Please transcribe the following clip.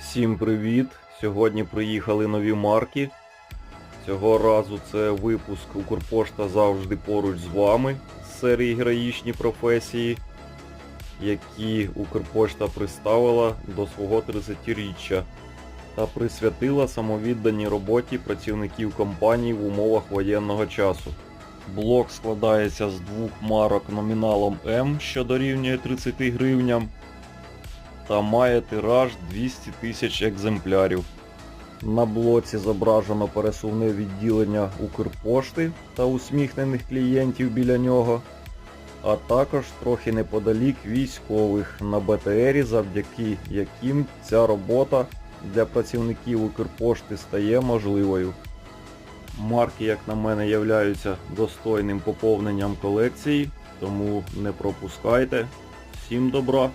Всім привіт! Сьогодні приїхали нові марки. Цього разу це випуск Укрпошта завжди поруч з вами з серії Героїчні професії, які Укрпошта представила до свого 30-річчя та присвятила самовідданій роботі працівників компанії в умовах воєнного часу. Блок складається з двох марок номіналом М, що дорівнює 30 гривням, та має тираж 200 тисяч екземплярів. На блоці зображено пересувне відділення Укрпошти та усміхнених клієнтів біля нього, а також трохи неподалік військових на БТРі, завдяки яким ця робота для працівників Укрпошти стає можливою. Марки, як на мене, являються достойним поповненням колекції, тому не пропускайте. Всім добра!